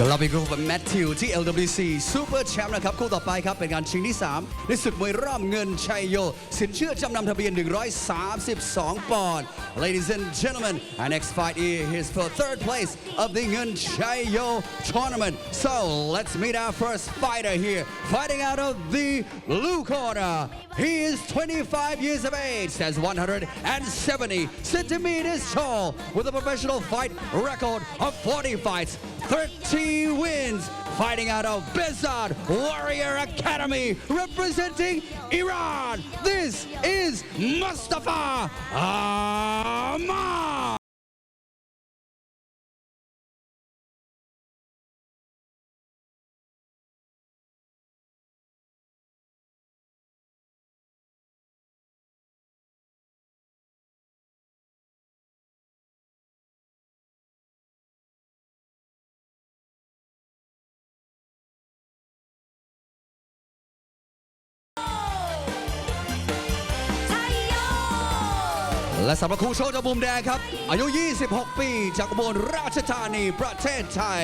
ก็เราไปกกับแมทธิวที่ LWC Super Champ นะครับ คู่ต่อไปครับ เป็นการชิงที่ 3 ในศึกมวยรอบเงินชัยโย สินเชื่อจำนำทะเบียน 132 ปอนด์ Ladies and gentlemen our next fight is for third place of the Ngun Chayo tournament so let's meet our first fighter here fighting out of the blue corner he is 25 years of age stands 170 centimeters tall with a professional fight record of 40 fights 30 wins fighting out of Bezad Warrior Academy representing Iran. This is Mustafa Ahmad. และสำหรับคู่โชคจากมุมแดงครับ อายุ 26 ปี จากอุบลราชธานี ประเทศไทย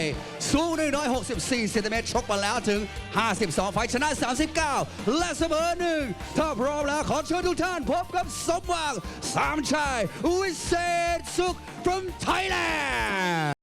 สูง 164เซนติเมตรชกมาแล้วถึง 52 ไฟชนะ 39 และเสมอหนึ่ง ถ้าพร้อมแล้วขอเชิญทุกท่านพบกับสมหวังสามชาย วิเศษสุข from Thailand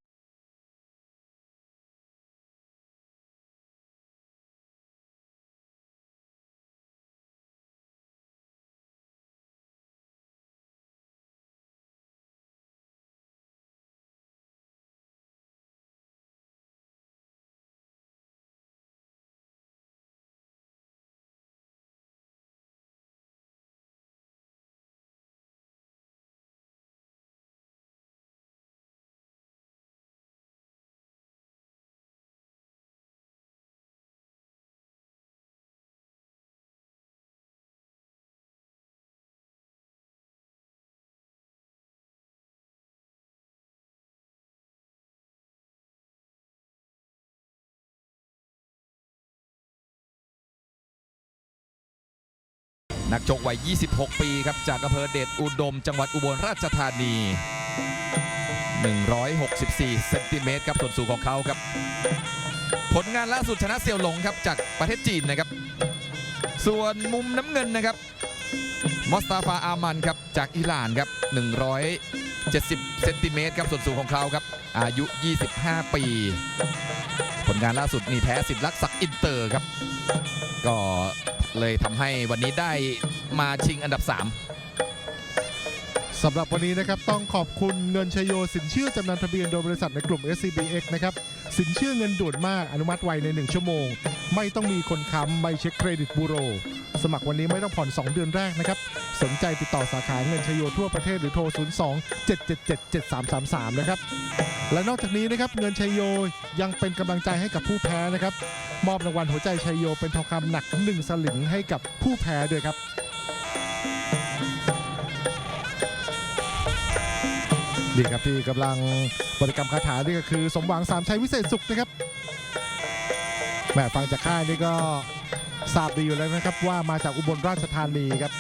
นักชกวัย 26 ปีครับ จากอำเภอเดชอุดม จังหวัดอุบลราชธานี 164 เซนติเมตรครับส่วนสูงของเขาครับ ผลงานล่าสุดชนะเซียวหลงครับจากประเทศจีนนะครับ ส่วนมุมน้ำเงินนะครับ มอสตาฟาอามันครับจากอิหร่านครับ 170 เซนติเมตรครับส่วนสูงของเขาครับ อายุ 25 ปี ผลงานล่าสุดนี่แพ้สิทธิ์ลักษักอินเตอร์ครับ ก็ เลยทำให้วันนี้ได้มาชิงอันดับ 3สำหรับวันนี้นะครับต้องขอบคุณเงินชยโยสินเชื่อจำนำทะเบียนโดยบริษัทในกลุ่ม SCBX นะครับสินเชื่อเงินด่วนมากอนุมัติไวใน 1 ชั่วโมง ไม่ต้องมีคนค้ำไม่เช็คเครดิตบูโร สมัครวันนี้ไม่ต้องผ่อน 2 เดือนแรกนะครับ สนใจติดต่อสาขาเงินชยโยทั่วประเทศหรือโทร 02 777 7333 นะครับ และนอกจากนี้นะครับเงินชัยโยยังเป็นกำลังใจให้กับผู้แพ้นะครับ มอบรางวัลหัวใจชัยโยเป็นทองคำหนัก 1 สลึงให้กับผู้แพ้ด้วยครับนี่ครับที่กำลังบริกรรมคาถานี่ก็คือ สมหวังสามชัยวิเศษสุขนะครับแหมฟังจากค่ายนี่ก็ทราบดีอยู่แล้วนะครับว่ามาจากอุบลราชธานีครับ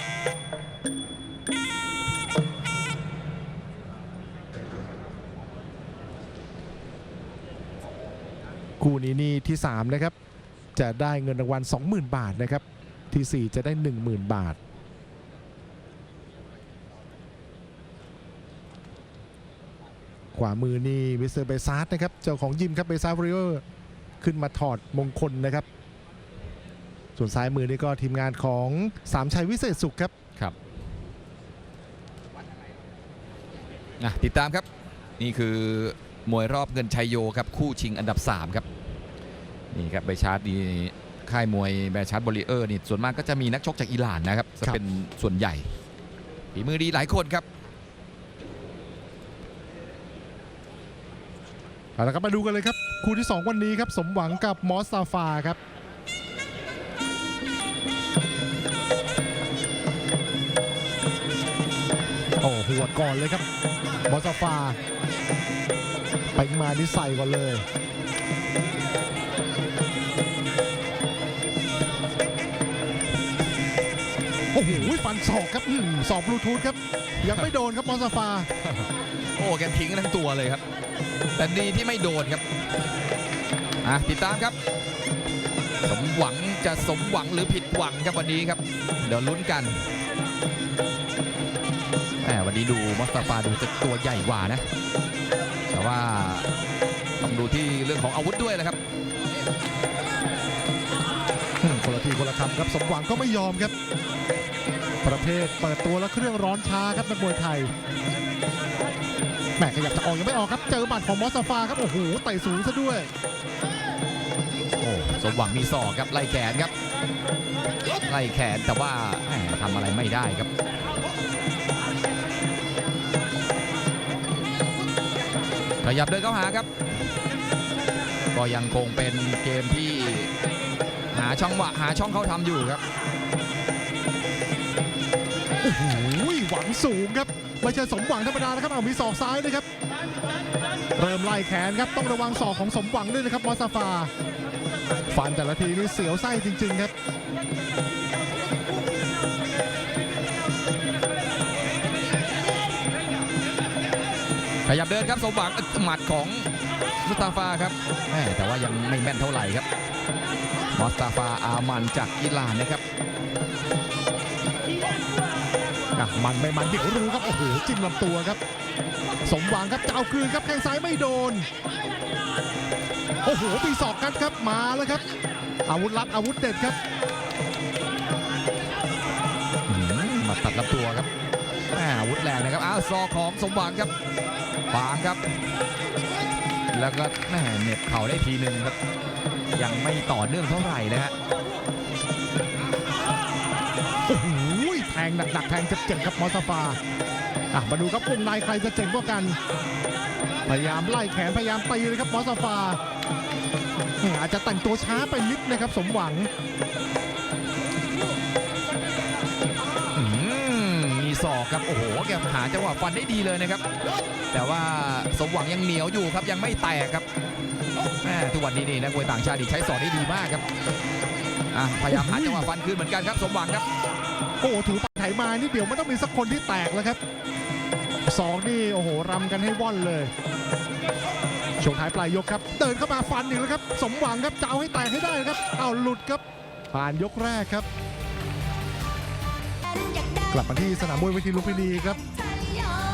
คู่นี้นี่ที่ 3 นะครับ จะได้เงินรางวัล 20,000 บาทนะครับทีสี่ 4 จะได้ 10,000 บาท ขวามือนี่มิสเตอร์เบซาร์นะครับ เจ้าของยิมครับเบซาร์วอริเออร์ขึ้นมาถอดมงคลนะครับ ส่วนซ้ายมือนี่ก็ทีมงานของสามชัยวิเศษสุขครับครับอะติดตามครับ นี่คือมวยรอบเงินชัยโยครับ คู่ชิงอันดับ 3 ครับ นี่ครับใบชาร์ตนี่ค่ายมวยแบชาร์ตบริเออร์นี่ส่วนมากก็จะมีนักชกจากอิหร่านนะครับจะครับเป็นส่วนใหญ่ฝีมือดีหลายคนครับเอาละครับมาดูกันเลยครับคู่ที่ 2 วันนี้ครับสมหวังกับมอสซาฟาครับโอ้หัวดก่อนเลยครับมอสซาฟาไปมานี่ใส่ก่อนเลย โอ้โหฟันศอกครับอืมศอกบลูทูธครับ ยังไม่โดนครับมอสซาฟา โอ้แกทิ้งทั้งตัวเลยครับ แต่ดีที่ไม่โดนครับอะติดตามครับ สมหวังจะสมหวังหรือผิดหวังครับวันนี้ครับ เดี๋ยวลุ้นกันแหมวันนี้ดูมอสตาฟาดูจะตัวใหญ่กว่านะ แต่ว่าต้องดูที่เรื่องของอาวุธด้วยนะครับอืมคนละทีคนละคำครับสมหวังก็ไม่ยอมครับ ประเภทเปิดตัวแล้วเครื่องร้อนช้าครับนักมวยไทยแหมขยับจะออกยังไม่ออกครับเจอหมัดของมอสซาฟาครับโอ้โหไต่สูงซะด้วยโอ้สมหวังมีศอกครับไล่แขนครับไล่แขนแต่ว่าทำอะไรไม่ได้ครับขยับเดินเข้าหาครับ ก็ยังคงเป็นเกมที่หาช่องวะหาช่องเข้าทำอยู่ครับ อ้โหหวังสูงครับไม่ใช่สมหวังธรรมดานะครับเอามีศอกซ้ายนะครับ เริ่มไล่แขนครับต้องระวังศอกของสมหวังด้วยนะครับมอสซาฟา ฟันแต่ละทีนี่เสียวไส้จริง ๆ ครับขยับเดินครับสมหวังหมัดของมุสตาฟาครับแต่ว่ายังไม่แม่นเท่าไหร่ครับมอสตาฟาอามันจากอิหร่านนะครับ มันไม่มันเดี๋ยวรู้ครับโอ้โหจิ้มลำตัวครับ สมหวังครับเจะเอาคืนครับแข้งซ้ายไม่โดน โอ้โหมีศอกกันครับมาแล้วครับ อาวุธลัดอาวุธเด็ดครับมาตัดลำตัวครับแหมอาวุธแรงนะครับอ้าวซอกของสมหวังครับขวางครับ แล้วก็แหม่เหน็บเข่าได้ทีหนึ่งครับ ยังไม่ต่อเนื่องเท่าไหร่นะฮะ งหนักๆแทงเจ็บๆครับมอสซาฟาอะมาดูครับวงในใครจะเจ๋งกว่ากัน พยายามไล่แขนพยายามตีเลยครับมอสซาฟาอืมอาจจะแต่งตัวช้าไปนิดนะครับ สมหวังอืมมีศอกครับโอ้โหแกหาจังหวะฟันได้ดีเลยนะครับ แต่ว่าสมหวังยังเหนียวอยู่ครับยังไม่แตกครับแหม่ทุกวันนี้นี่นักมวยต่างชาตินี่ใช้ศอกได้ดีมากครับอะพยายามหาจังหวะฟันคืนเหมือนกันครับ สมหวังครับโอ้โหถูไป ไถมานี่เดี๋ยวมันต้องมีสักคนที่แตกแล้วครับสองนี่โอ้โหรำกันให้ว่อนเลยช่วงท้ายปลายยกครับ เดินเข้ามาฟันอีกแล้วครับ สมหวังครับจะเอาให้แตกให้ได้ครับเอาหลุดครับ ผ่านยกแรกครับ กลับมาที่สนามมวยเวทีลุมพินีครับ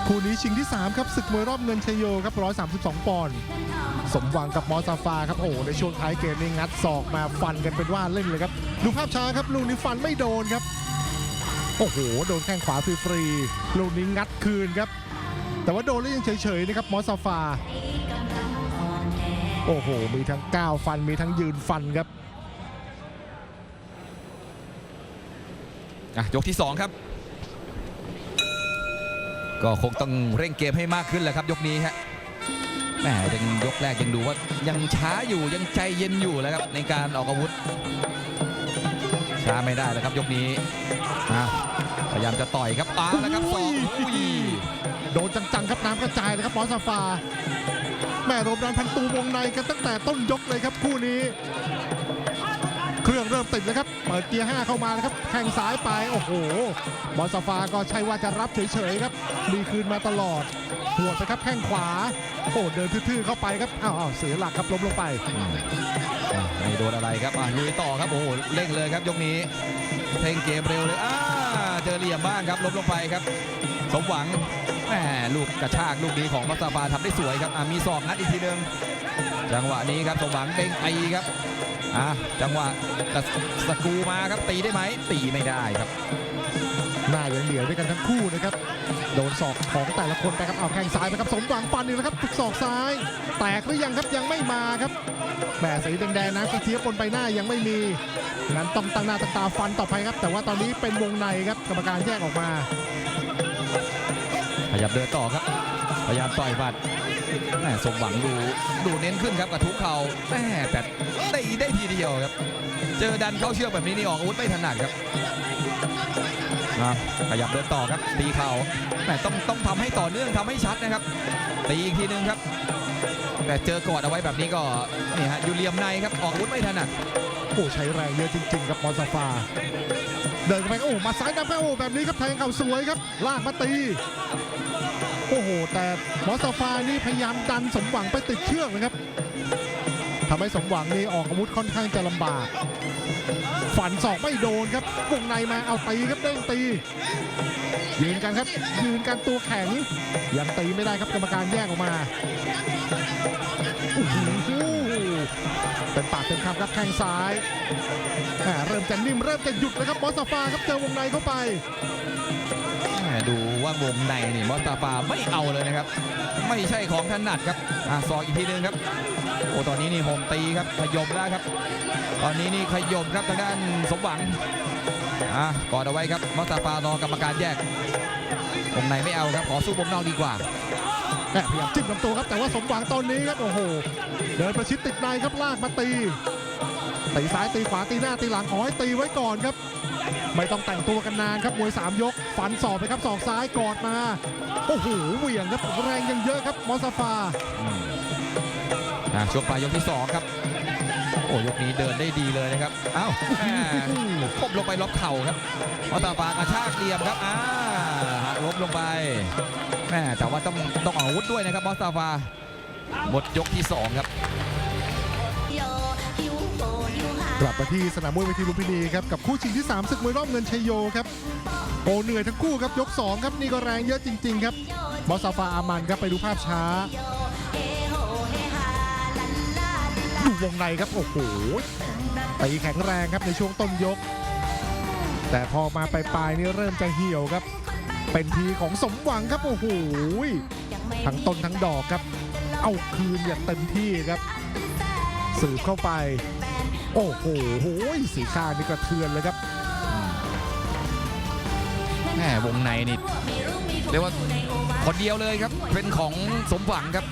คู่นี้ชิงที่ 3 ครับศึกมวยรอบเงินชยโยครับ 132 ปอนด์สมหวังกับมอซาฟาครับโอ้ในช่วงท้ายเกมนี่งัดศอกมาฟันกันเป็นว่าเล่นเลยครับ ดูภาพช้าครับลูกนี้ฟันไม่โดนครับ โอ้โห โดนแข้งขวาฟรีๆลูกนี้งัดคืนครับ แต่ว่าโดนแล้วยังเฉยๆนะครับมอสซาฟา โอ้โห มีทั้งก้าวฟันมีทั้งยืนฟันครับอะยกที่ 2 ครับ ก็คงต้องเร่งเกมให้มากขึ้นแหละครับ ยกนี้ฮะแหมยังยกแรกยังดูว่ายังช้าอยู่ยังใจเย็นอยู่แล้วครับในการออกอาวุธ ช้าไม่ได้แล้วครับยกนี้อะพยายามจะต่อยครับอ้าวแล้วครับสองอุ้ยโดนจังๆครับน้ำกระจายเลยครับมอซาฟา แม่รบดันพันตูวงในกันตั้งแต่ต้นยกเลยครับคู่นี้ เครื่องเริ่มติดแล้วครับ เปิดเกียร์5เข้ามานะครับแข้งซ้ายไป โอ้โหมอซาฟาก็ใช่ว่าจะรับเฉยๆครับ มีคืนมาตลอด หัวดไปครับแข้งขวา โอ้เดินทื่อๆเข้าไปครับอ้าวเสียหลักครับล้มลงไปไม่โดนอะไรครับอะลุยต่อครับโอ้โหเร่งเลยครับยกนี้เร่งเกมเร็วเลยอ่าเจอเหลี่ยมบ้างครับล้มลงไปครับ สมหวังแหมลูกกระชากลูกนี้ของมัสตาฟาทำได้สวยครับมีศอกงัดอีกทีหนึงจังหวะนี้ครับสมหวังเด้งตีครับอะจังหวะสกูมาครับตีได้ไหมตีไม่ได้ครับ หน้ายังเหนียวด้วยกันทั้งคู่นะครับ โดนศอกของแต่ละคนไปครับเอาแข้งซ้ายไปครับสมหวังฟันอีกแล้วครับทุกศอกซ้าย แตกหรือยังครับยังไม่มาครับแหมสีแดงๆนะกระเทียบบนใบหน้ายังไม่มีงั้นต้องตั้งหน้าตั้งตาฟันต่อไปครับ แต่ว่าตอนนี้เป็นวงในครับกรรมการแยกออกมาพยายามเดินต่อครับ พยายามต่อยหมัดแหมสมหวังดูดูเน้นขึ้นครับกระทุ้งเข่าแหมแต่ตีได้ทีเดียวครับ เจอดันเข้าเชือกแบบนี้นี่ออกอาวุธไม่ถนัดครับ อะขยับเดินต่อครับตีเข่าแหมต้องต้องทำให้ต่อเนื่องทำให้ชัดนะครับ ตีอีกทีนึงครับ แต่เจอกอดเอาไว้แบบนี้ก็นี่ฮะอยู่เหลี่ยมในครับออกอาวุธไม่ถนัดโอ้ใช้แรงเยอะจริงๆครับมอซาฟาเดินไปโอ้มาซ้ายนำเข้าโอ้แบบนี้ครับแทงเข่าสวยครับลากมาตีโอ้โหแต่มอสซาฟานี่พยายามดันสมหวังไปติดเชือกนะครับ ทำให้สมหวังนี่ออกอาวุธค่อนข้างจะลำบาก ฝันศอกไม่โดนครับวงในมาเอาตีครับเด้งตี ยืนกันครับ ยืนกันตัวแข็งยังตีไม่ได้ครับกรรมการแยกออกมาเป็นปากเป็นคำครับแข้งซ้ายแหม่เริ่มจะนิ่มเริ่มจะหยุดนะครับมอสซาฟาครับเจอวงในเข้าไป ว่าวงในนี่มอสตาฟาไม่เอาเลยนะครับ ไม่ใช่ของถนัดครับอะซอกอีกทีนึงครับโอ้ตอนนี้นี่โฮมตีครับขยมแล้วครับ ตอนนี้นี่ขยมครับทางด้านสมหวังอะกอดเอาไว้ครับมอสตาฟารอกรรมการแยกวงในไม่เอาครับขอสู้วงนอกดีกว่าแหม่พยายามจิ้มลำตัวครับแต่ว่าสมหวังตอนนี้ครับโอ้โห เดินประชิดติดในครับลากมาตีตีซ้ายตีขวาตีหน้าตีหลังขอให้ตีไว้ก่อนครับ ไม่ต้องแต่งตัวกันนานครับมวย 3 ยกฟันศอกไปครับศอกซ้ายกอดมา โอ้โหเหวี่ยงครับแรงยังเยอะครับมอสซาฟาอะช่วงปลายยกที่สองครับ โอ้ยกนี้เดินได้ดีเลยนะครับอ้าวแหม่คบลงไปล็อกเข่าครับมอสตาฟากระชากเหลี่ยมครับอ่าหักล้มลงไปแหม่แต่ว่าต้องต้องออกอาวุธด้วยนะครับมอสตาฟาหมดยกที่สองครับ กลับมาที่สนามมวยเวทีลุมพินีครับกับคู่ชิงที่ 3 ศึกมวยรอบเงินชัยโยครับโอเหนื่อยทั้งคู่ครับยก 2 ครับนี่ก็แรงเยอะจริง ๆ ครับมอสซาฟาอามันครับไปดูภาพช้าดูวงในครับโอ้โหตีแข็งแรงครับในช่วงต้นยก แต่พอมาปลายๆนี่เริ่มจะเหี่ยวครับ เป็นทีของสมหวังครับโอ้โหทั้งต้นทั้งดอกครับ เอาคืนอย่างเต็มที่ครับสืบเข้าไป โอ้โหสีข้างนี่กระเทือนเลยครับแหมวงในนี่เรียกว่าคนเดียวเลยครับ เป็นของสมหวังครับ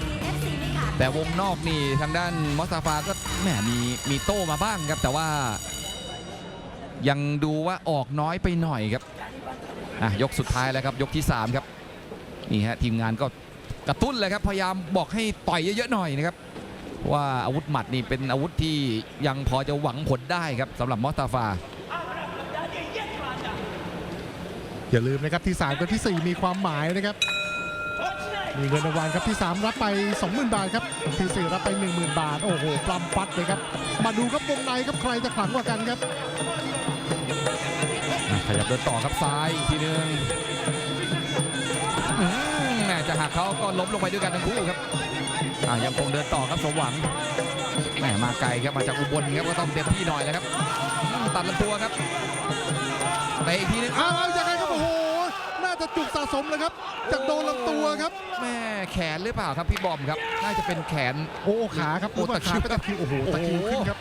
แต่วงนอกนี่ทางด้านมอสตาฟาก็แหมมีมีโต้มาบ้างครับ แต่ว่ายังดูว่าออกน้อยไปหน่อยครับอะยกสุดท้ายแล้วครับยกที่ 3 ครับ นี่ฮะทีมงานก็กระตุ้นเลยครับ พยายามบอกให้ต่อยเยอะๆหน่อยนะครับ ว่าอาวุธหมัดนี่เป็นอาวุธที่ยังพอจะหวังผลได้ครับสำหรับมอสตาฟา อย่าลืมนะครับที่ 3 กับทีสี่4 มีความหมายนะครับ มีเงินรางวัลครับที่ 3 รับไป 20,000 บาทครับที่ 4 รับไป 10,000 บาท โอ้โหปลำปัดเลยครับ มาดูครับวงในครับใครจะขลังกว่ากันครับอะขยับเดินต่อครับซ้ายอีกทีนึงอืมแหม่จะหักเขาก็ล้มลงไปด้วยกันทั้งคู่ครับอะ ยังคงเดินต่อครับสมหวังแหมมาไกลครับมาจากอุบลครับก็ต้องเต็มที่หน่อยนะครับอืมตัดลำตัวครับเตะอีกทีนึงเอาเอายังไงครับโอ้โหน่าจะจุกสะสมเลยครับจากโดนลำตัวครับแม่แขนหรือเปล่าครับพี่บอมครับ น่าจะเป็นแขนโอ้ขาครับโอ้ตะคริวขาไปตะคริวโอ้โหตะคริวขึ้นครับ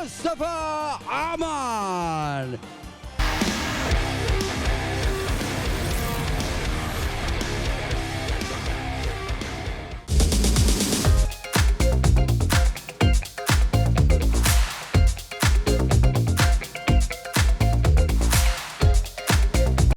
Mustafa Aman.